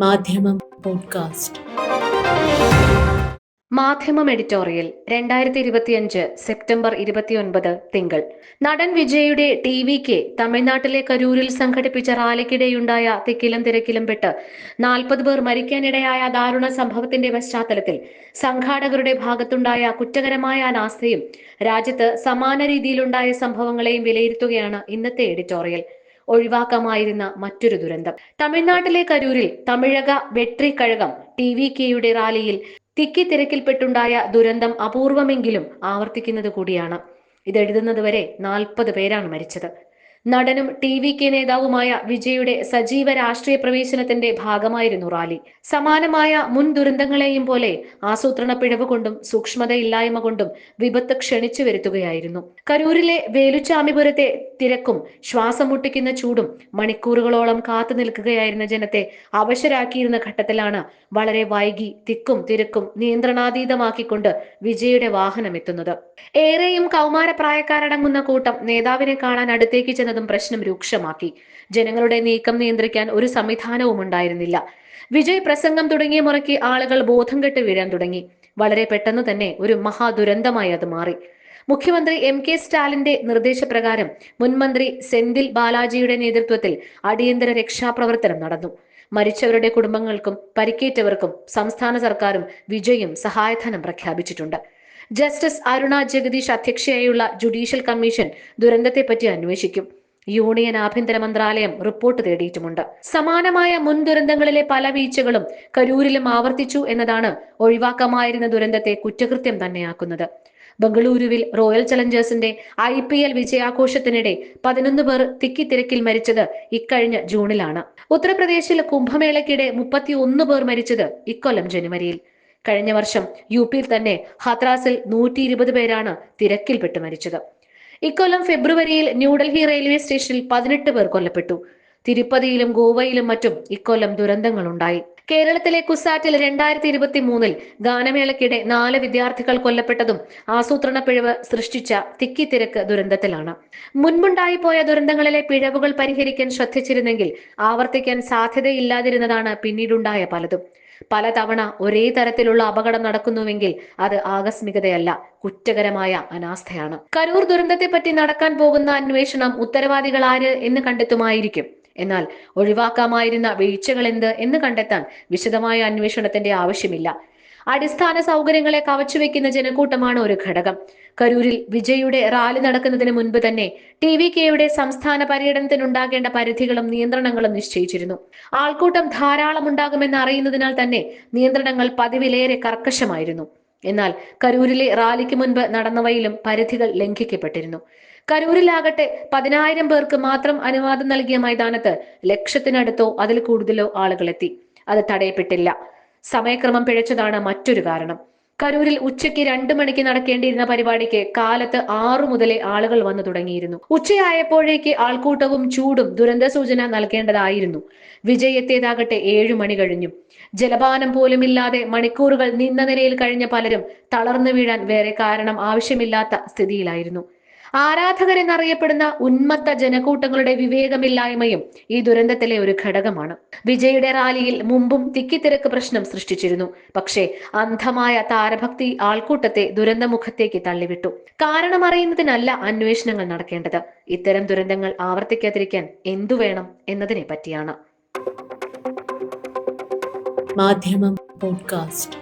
മാധ്യമം പോഡ്കാസ്റ്റ്. മാധ്യമം എഡിറ്റോറിയൽ രണ്ടായിരത്തി ഇരുപത്തിയഞ്ച് സെപ്റ്റംബർ ഇരുപത്തിയൊൻപത് തിങ്കൾ. നടൻ വിജയുടെ ടി വിക്ക് തമിഴ്നാട്ടിലെ കരൂരിൽ സംഘടിപ്പിച്ച റാലിക്കിടെയുണ്ടായ തിക്കിലും തിരക്കിലും പെട്ട് നാൽപ്പത് പേർ മരിക്കാനിടയായ ദാരുണ സംഭവത്തിന്റെ പശ്ചാത്തലത്തിൽ സംഘാടകരുടെ ഭാഗത്തുണ്ടായ കുറ്റകരമായ അനാസ്ഥയും രാജ്യത്ത് സമാന രീതിയിലുണ്ടായ സംഭവങ്ങളെയും വിലയിരുത്തുകയാണ് ഇന്നത്തെ എഡിറ്റോറിയൽ. ഒഴിവാക്കാമായിരുന്ന മറ്റൊരു ദുരന്തം. തമിഴ്നാട്ടിലെ കരൂരിൽ തമിഴക വെട്രി കഴകം ടി വി കെയുടെ റാലിയിൽ തിക്കി തിരക്കിൽപ്പെട്ടുണ്ടായ ദുരന്തം അപൂർവമെങ്കിലും ആവർത്തിക്കുന്നത് കൂടിയാണ്. ഇതെഴുതുന്നത് വരെ നാൽപ്പത് പേരാണ് മരിച്ചത്. നടനും ടി വി കെ നേതാവുമായ വിജയുടെ സജീവ രാഷ്ട്രീയ പ്രവേശനത്തിന്റെ ഭാഗമായിരുന്നു റാലി. സമാനമായ മുൻ ദുരന്തങ്ങളെയും പോലെ ആസൂത്രണ പിഴവ് കൊണ്ടും സൂക്ഷ്മതയില്ലായ്മ കൊണ്ടും വിപത്ത് ക്ഷണിച്ചു വരുത്തുകയായിരുന്നു. കരൂരിലെ വേലുച്ചാമിപുരത്തെ തിരക്കും ശ്വാസം മുട്ടിക്കുന്ന ചൂടും മണിക്കൂറുകളോളം കാത്തു നിൽക്കുകയായിരുന്ന ജനത്തെ അവശരാക്കിയിരുന്ന ഘട്ടത്തിലാണ് വളരെ വൈകി തിക്കും തിരക്കും നിയന്ത്രണാതീതമാക്കിക്കൊണ്ട് വിജയുടെ വാഹനം എത്തുന്നത് ഏറെയും കൗമാരപ്രായക്കാരടങ്ങുന്ന കൂട്ടം നേതാവിനെ കാണാൻ അടുത്തേക്ക് ചെന്നതും പ്രശ്നം രൂക്ഷമാക്കി. ജനങ്ങളുടെ നീക്കം നിയന്ത്രിക്കാൻ ഒരു സംവിധാനവും ഉണ്ടായിരുന്നില്ല. വിജയ് പ്രസംഗം തുടങ്ങിയ മുറയ്ക്ക് ആളുകൾ ബോധം കെട്ട് വീഴാൻ തുടങ്ങി. വളരെ പെട്ടെന്ന് തന്നെ ഒരു മഹാദുരന്തമായി അത് മാറി. മുഖ്യമന്ത്രി എം കെ സ്റ്റാലിന്റെ നിർദ്ദേശപ്രകാരം മുൻമന്ത്രി സെന്തിൽ ബാലാജിയുടെ നേതൃത്വത്തിൽ അടിയന്തര രക്ഷാപ്രവർത്തനം നടന്നു. മരിച്ചവരുടെ കുടുംബങ്ങൾക്കും പരിക്കേറ്റവർക്കും സംസ്ഥാന സർക്കാരും വിജയും സഹായധനം പ്രഖ്യാപിച്ചിട്ടുണ്ട്. ജസ്റ്റിസ് അരുണ ജഗദീഷ് അധ്യക്ഷയായുള്ള ജുഡീഷ്യൽ കമ്മീഷൻ ദുരന്തത്തെപ്പറ്റി അന്വേഷിക്കും. യൂണിയൻ ആഭ്യന്തര മന്ത്രാലയം റിപ്പോർട്ട് തേടിയിട്ടുമുണ്ട്. സമാനമായ മുൻ ദുരന്തങ്ങളിലെ പല വീഴ്ചകളും കരൂരിലും ആവർത്തിച്ചു എന്നതാണ് ഒഴിവാക്കാമായിരുന്ന ദുരന്തത്തെ കുറ്റകൃത്യം തന്നെയാക്കുന്നത്. ബംഗളൂരുവിൽ റോയൽ ചലഞ്ചേഴ്സിന്റെ ഐ പി എൽ വിജയാഘോഷത്തിനിടെ പതിനൊന്ന് പേർ തിക്കിത്തിരക്കിൽ മരിച്ചത് ഇക്കഴിഞ്ഞ ജൂണിലാണ്. ഉത്തർപ്രദേശിൽ കുംഭമേളയ്ക്കിടെ മുപ്പത്തി ഒന്ന് പേർ മരിച്ചത് ഇക്കൊല്ലം ജനുവരിയിൽ. കഴിഞ്ഞ വർഷം യു പിയിൽ തന്നെ ഹത്രാസിൽ നൂറ്റി ഇരുപത് പേരാണ് തിരക്കിൽപ്പെട്ട് മരിച്ചത്. ഇക്കൊല്ലം ഫെബ്രുവരിയിൽ ന്യൂഡൽഹി റെയിൽവേ സ്റ്റേഷനിൽ പതിനെട്ട് പേർ കൊല്ലപ്പെട്ടു. തിരുപ്പതിയിലും ഗോവയിലും മറ്റും ഇക്കൊല്ലം ദുരന്തങ്ങൾ ഉണ്ടായി കേരളത്തിലെ കുസാറ്റിൽ രണ്ടായിരത്തി ഇരുപത്തി മൂന്നിൽ ഗാനമേളയ്ക്കിടെ നാല് വിദ്യാർത്ഥികൾ കൊല്ലപ്പെട്ടതും ആസൂത്രണ പിഴവ് സൃഷ്ടിച്ച തിക്കിത്തിരക്ക് ദുരന്തത്തിലാണ്. മുൻപുണ്ടായി പോയ ദുരന്തങ്ങളിലെ പിഴവുകൾ പരിഹരിക്കാൻ ശ്രദ്ധിച്ചിരുന്നെങ്കിൽ ആവർത്തിക്കാൻ സാധ്യതയില്ലാതിരുന്നതാണ് പിന്നീടുണ്ടായ പലതും. പലതവണ ഒരേ തരത്തിലുള്ള അപകടം നടക്കുന്നുവെങ്കിൽ അത് ആകസ്മികതയല്ല കുറ്റകരമായ അനാസ്ഥയാണ്. കരൂർ ദുരന്തത്തെ പറ്റി നടക്കാൻ പോകുന്ന അന്വേഷണം ഉത്തരവാദികൾ ആര് എന്ന് കണ്ടെത്തുമായിരിക്കും. എന്നാൽ ഒഴിവാക്കാമായിരുന്ന വീഴ്ചകൾ എന്ത് എന്ന് കണ്ടെത്താൻ വിശദമായ അന്വേഷണത്തിന്റെ ആവശ്യമില്ല. അടിസ്ഥാന സൗകര്യങ്ങളെ കവച്ചുവെക്കുന്ന ജനക്കൂട്ടമാണ് ഒരു ഘടകം. കരൂരിൽ വിജയുടെ റാലി നടക്കുന്നതിന് മുൻപ് തന്നെ ടി വി കെയുടെ സംസ്ഥാന പര്യടനത്തിനുണ്ടാകേണ്ട പരിധികളും നിയന്ത്രണങ്ങളും നിശ്ചയിച്ചിരുന്നു. ആൾക്കൂട്ടം ധാരാളം ഉണ്ടാകുമെന്ന് അറിയുന്നതിനാൽ തന്നെ നിയന്ത്രണങ്ങൾ പതിവിലേറെ കർക്കശമായിരുന്നു. എന്നാൽ കരൂരിലെ റാലിക്ക് മുൻപ് നടന്നവയിലും പരിധികൾ ലംഘിക്കപ്പെട്ടിരുന്നു. കരൂരിലാകട്ടെ പതിനായിരം പേർക്ക് മാത്രം അനുവാദം നൽകിയ മൈതാനത്ത് ലക്ഷത്തിനടുത്തോ അതിൽ കൂടുതലോ ആളുകളെത്തി. അത് തടയപ്പെട്ടില്ല. സമയക്രമം പിഴച്ചതാണ് മറ്റൊരു കാരണം. കരൂരിൽ ഉച്ചയ്ക്ക് രണ്ടു മണിക്ക് നടക്കേണ്ടിയിരുന്ന പരിപാടിക്ക് കാലത്ത് ആറു മുതലേ ആളുകൾ വന്നു തുടങ്ങിയിരുന്നു. ഉച്ചയായപ്പോഴേക്ക് ആൾക്കൂട്ടവും ചൂടും ദുരന്ത സൂചന നൽകേണ്ടതായിരുന്നു. വിജയ് എത്തിയതാകട്ടെ ഏഴു മണി കഴിഞ്ഞു. ജലപാനം പോലുമില്ലാതെ മണിക്കൂറുകൾ നിന്ന നിലയിൽ കഴിഞ്ഞ പലരും തളർന്നു വീഴാൻ വേറെ കാരണം ആവശ്യമില്ലാത്ത സ്ഥിതിയിലായിരുന്നു. ആരാധകരെന്നറിയപ്പെടുന്ന ഉന്മത്ത ജനക്കൂട്ടങ്ങളുടെ വിവേകമില്ലായ്മയും ഈ ദുരന്തത്തിലെ ഒരു ഘടകമാണ്. വിജയുടെ റാലിയിൽ മുമ്പും തിക്കിത്തിരക്ക് പ്രശ്നം സൃഷ്ടിച്ചിരുന്നു. പക്ഷേ അന്ധമായ താരഭക്തി ആൾക്കൂട്ടത്തെ ദുരന്തമുഖത്തേക്ക് തള്ളിവിട്ടു. കാരണം അറിയുന്നതിനല്ല അന്വേഷണങ്ങൾ നടക്കേണ്ടത്. ഇത്തരം ദുരന്തങ്ങൾ ആവർത്തിക്കാതിരിക്കാൻ എന്തു വേണം എന്നതിനെ പറ്റിയാണ്. മാധ്യമം പോഡ്കാസ്റ്റ്.